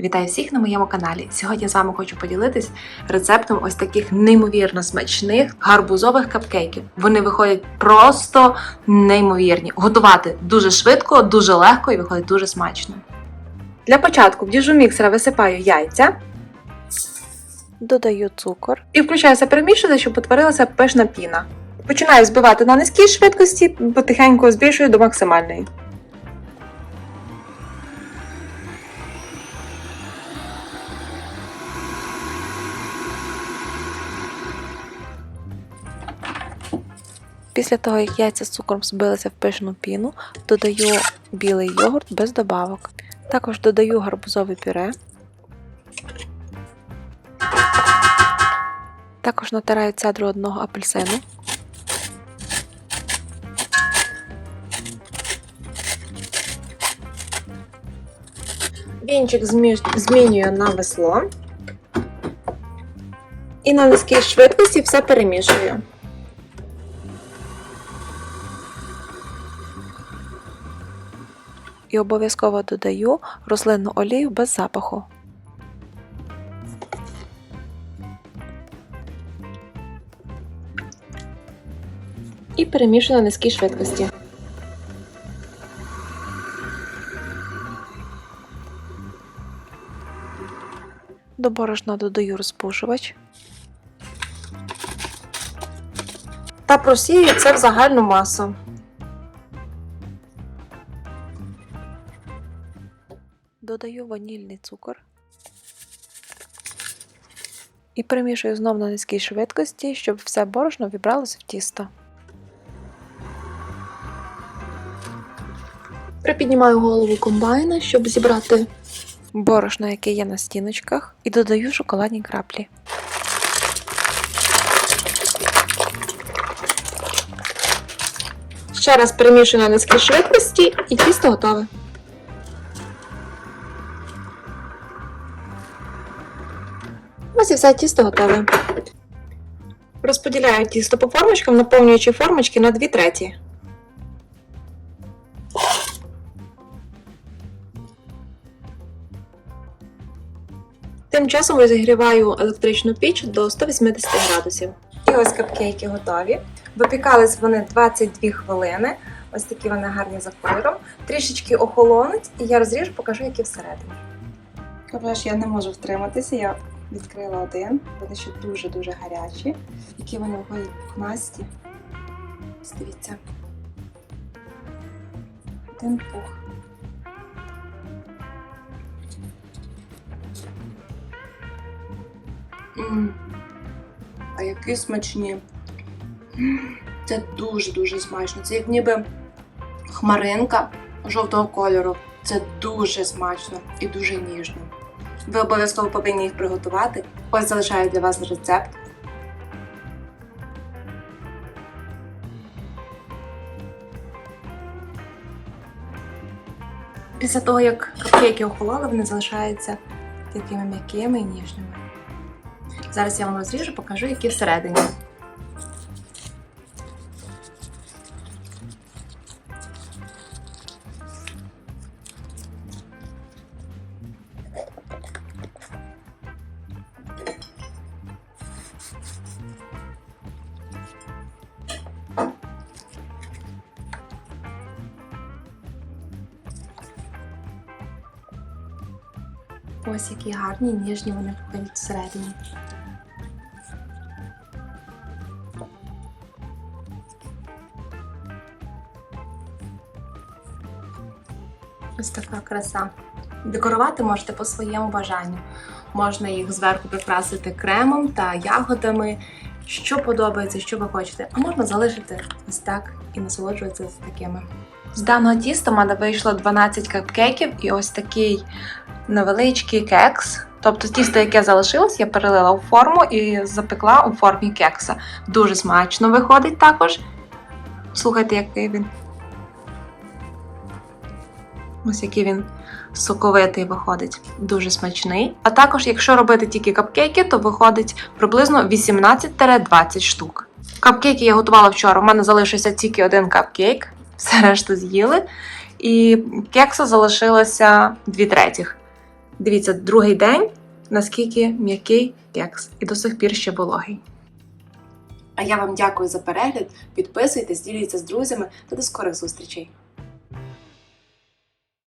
Вітаю всіх на моєму каналі. Сьогодні з вами хочу поділитись рецептом ось таких неймовірно смачних гарбузових капкейків. Вони виходять просто неймовірні. Готувати дуже швидко, дуже легко і виходить дуже смачно. Для початку в діжу міксера висипаю яйця Додаю цукор, і включаю перемішувати, щоб утворилася пишна піна. Починаю збивати на низькій швидкості, потихеньку збільшую до максимальної. Після того, як яйця з цукром збилися в пишну піну, додаю білий йогурт без добавок. Також додаю гарбузове пюре. Також натираю цедру одного апельсину. Вінчик змі- змінюю на весло. І на низькій швидкості все перемішую. І обов'язково додаю рослинну олію без запаху. І перемішую на низькій швидкості. До борошна додаю розпушувач. Та просію це в загальну масу. Додаю ванільний цукор. І перемішую знов на низькій швидкості, щоб все борошно вібралося в тісто. Припіднімаю голову комбайна, щоб зібрати. Борошно, яке є на стіночках, і додаю шоколадні краплі. Ще раз перемішую на низькій швидкості і тісто готове. Ось і все тісто готове. Розподіляю тісто по формочкам, наповнюючи формочки на 2 треті. Тим часом розігріваю електричну піч до 180 градусів. І ось капкейки готові. Випікались вони 22 хвилини. Ось такі вони гарні за кольором. Трішечки охолонуть, і я розріжу, покажу, які всередині. Капеш, я не можу втриматися. Я відкрила один. Вони ще дуже-дуже гарячі. Які вони виходять пухнасті. Дивіться. Один пух. М. А які смачні. Це дуже-дуже смачно. Це як ніби хмаринка жовтого кольору. Це дуже смачно і дуже ніжно. Ви обов'язково повинні їх приготувати. Ось залишаю для вас рецепт. Після того, як капкейки охололи, вони залишаються такими м'якими і ніжними. Зараз я вам розріжу, покажу, які всередині. Ось які гарні, ніжні вони виходять всередині. Ось така краса. Декорувати можете по своєму бажанню. Можна їх зверху прикрасити кремом та ягодами, що подобається, що ви хочете. А можна залишити ось так і насолоджуватися такими. З даного тіста в мене вийшло 12 капкейків і ось такий невеличкий кекс. Тобто тісто, яке залишилось, я перелила у форму і запекла у формі кекса. Дуже смачно виходить також. Слухайте, який він. Ось який він соковитий виходить, дуже смачний. А також, якщо робити тільки капкейки, то виходить приблизно 18-20 штук. Капкейки я готувала вчора. У мене залишився тільки один капкейк, все решту з'їли. І кекса залишилося дві третіх. Дивіться, другий день, наскільки м'який кекс і до сих пір ще вологий. А я вам дякую за перегляд. Підписуйтесь, діліться з друзями та до скорих зустрічей.